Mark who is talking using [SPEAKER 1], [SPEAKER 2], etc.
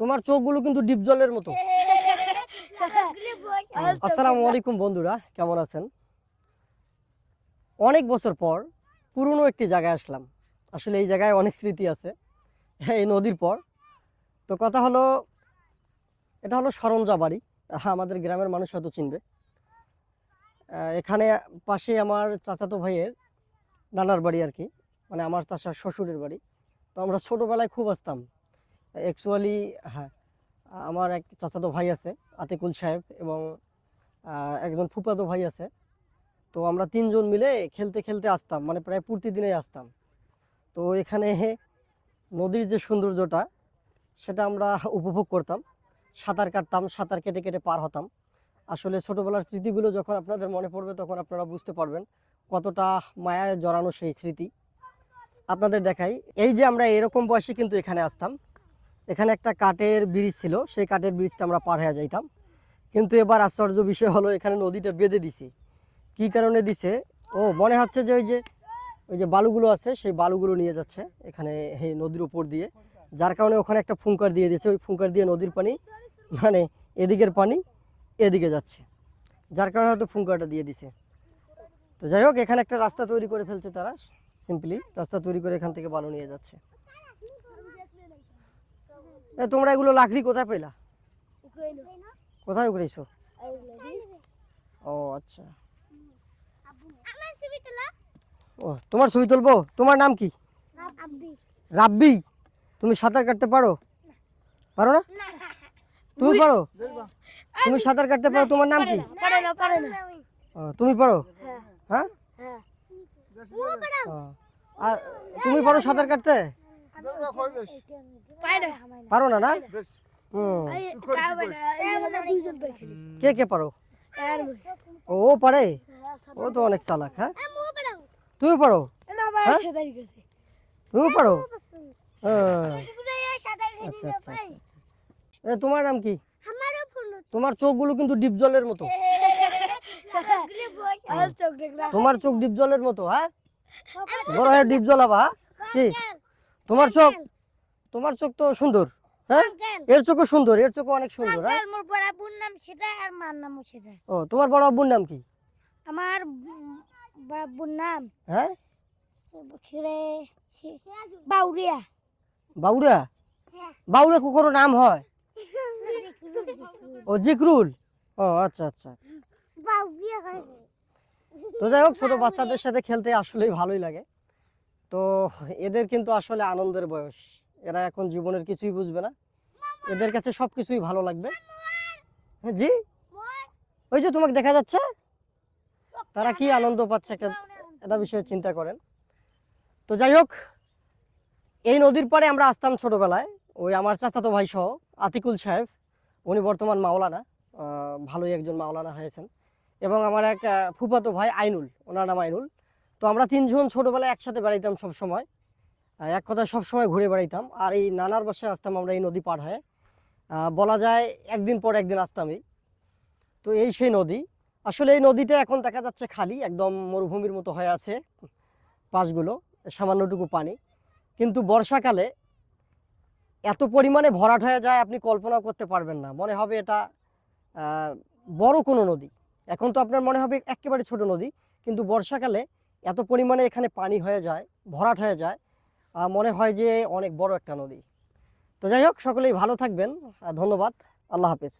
[SPEAKER 1] তোমার চোখগুলো কিন্তু ডিপ জলের মতো। আসসালামু আলাইকুম বন্ধুরা কেমন আছেন? অনেক বছর পর পুরনো একটি জায়গায় আসলাম। আসলে এই জায়গায় অনেক স্মৃতি আছে এই নদীর পর। তো কথা হলো এটা হলো সরঞ্জা বাড়ি হ্যাঁ আমাদের গ্রামের মানুষ হয়তো চিনবে। এখানে পাশে আমার চাচাতো ভাইয়ের নানার বাড়ি আর কি। মানে আমার চাচার শ্বশুরের বাড়ি। তো আমরা ছোটোবেলায় খুব আসতাম। অ্যাকচুয়ালি হ্যাঁ আমার এক চাচাতো ভাই আছে, আতিকুল সাহেব এবং একজন ফুফাতো ভাই আছে। তো আমরা তিনজন মিলে খেলতে খেলতে আসতাম মানে প্রায় প্রতিদিনই আসতাম। তো এখানে নদীর যে সৌন্দর্যটা, সেটা আমরা উপভোগ করতাম। সাঁতার কাটতাম, সাঁতার কেটে কেটে পার হতাম। আসলে ছোটোবেলার স্মৃতিগুলো যখন আপনাদের মনে পড়বে, তখন আপনারা বুঝতে পারবেন কতটা মায়ায় জড়ানো সেই স্মৃতি। আপনাদের দেখাই, এই যে আমরা এরকম বয়সে কিন্তু এখানে আসতাম এখানে একটা কাঠের ব্রিজ ছিল, সেই কাঠের ব্রিজটা আমরা পার হয়ে যাইতাম। কিন্তু এবার আশ্চর্য বিষয় হলো, এখানে নদীটা বেঁধে দিছে। কী কারণে দিছে? ও, মনে হচ্ছে যে ওই যে ওই যে বালুগুলো আছে, সেই বালুগুলো নিয়ে যাচ্ছে এখানে এই নদীর উপর দিয়ে। যার কারণে ওখানে একটা ফুঙ্কার দিয়ে দিয়েছে। ওই ফুঙ্কার দিয়ে নদীর পানি মানে এদিকের পানি এদিকে যাচ্ছে। যার কারণে হয়তো ফুঙ্কারটা দিয়ে দিছে। তো যাই হোক, এখানে একটা রাস্তা তৈরি করে ফেলছে তারা, সিম্পলি রাস্তা তৈরি করে এখান থেকে বালু নিয়ে যাচ্ছে। তোমরা এগুলো লাকড়ি কোথায় পেলা? কোথায় উকড়েছো ও আচ্ছা। ও তোমার ছবি তুলবো? তোমার নাম কি? রাব্বি। তুমি সাঁতার কাটতে পারো? পারো না? তুমি পারো? তুমি সাঁতার কাটতে পারো? তোমার নাম কি? তুমি পারো?
[SPEAKER 2] হ্যাঁ।
[SPEAKER 1] হ্যাঁ?
[SPEAKER 2] হ্যাঁ।
[SPEAKER 1] ও, আর তুমি পারো সাঁতার কাটতে?
[SPEAKER 2] পারে না
[SPEAKER 1] পারো না কে কে পারো? ও ও পারে? ও তো অনেক চালাক হ্যাঁ? তুমি পারো?
[SPEAKER 2] না ভাই
[SPEAKER 1] হ্যাঁ? তুমি পারো? হ্যাঁ। আচ্ছা আচ্ছা আচ্ছা আচ্ছা। এ তোমার নাম কি? তোমার চোখগুলো কিন্তু ডিপ জলের মতো। তোমার চোখ ডিপ জলের মতো হ্যাঁ? বড় হয়ে ডিপ জল আবা হ্যাঁ? কি? তোমার চোখ তোমার চোখ তো সুন্দর হ্যাঁ? এর চোখও সুন্দর এর চোখও অনেক সুন্দর হ্যাঁ?
[SPEAKER 2] মোর বড় বোন নাম সেটা আর মার নামও সেটা।
[SPEAKER 1] ও তোমার বড় আব্বুর নাম কি?
[SPEAKER 2] আমার বড় বোন নাম
[SPEAKER 1] হ্যাঁ?
[SPEAKER 2] বাউরিয়া।
[SPEAKER 1] বাউড়া বাউড়া কুকুরও নাম হয়? ও জিকরুল? ও আচ্ছা আচ্ছা। তো যাই হোক ছোট বাচ্চাদের সাথে খেলতে আসলেই ভালোই লাগে। তো এদের কিন্তু আসলে আনন্দের বয়স। এরা এখন জীবনের কিছুই বুঝবে না। এদের কাছে সব কিছুই ভালো লাগবে। হ্যাঁ, জি? ওই যে তোমাকে দেখা যাচ্ছে? তারা কি আনন্দ পাচ্ছে একটা একটা বিষয়ে চিন্তা করেন। তো যাই হোক এই নদীর পাড়ে আমরা আসতাম ছোটবেলায়। ওই আমার চাচাতো ভাই সহ আতিকুল সাহেব। উনি বর্তমান মাওলানা। ভালোই একজন মাওলানা হয়েছেন। এবং আমার এক ফুফাতো ভাই আইনুল। ওনার নাম আইনুল। তো আমরা তিনজন ছোটোবেলায় একসাথে বেড়াইতাম সব সময়। এক কথায় সব সময় ঘুরে বেড়াইতাম। আর এই নানার বাসায় আসতাম আমরা এই নদী পার হয়ে। বলা যায় একদিন পর একদিন আসতামই। তো এই সেই নদী। আসলে এই নদীটা এখন দেখা যাচ্ছে খালি, একদম মরুভূমির মতো হয়ে আছে পাশগুলো, সামান্যটুকু পানি। কিন্তু বর্ষাকালে এত পরিমাণে ভরাট হয়ে যায়, আপনি কল্পনা করতে পারবেন না। মনে হবে এটা বড় কোনো নদী। এখন তো আপনার মনে হবে একেবারে ছোট নদী। কিন্তু বর্ষাকালে এত পরিমাণে এখানে পানি হয়ে যায়, ভরাট হয়ে যায় মনে হয় যে অনেক বড় একটা নদী। তো যাই হোক, সকলেই ভালো থাকবেন ধন্যবাদ। আল্লাহ হাফেজ।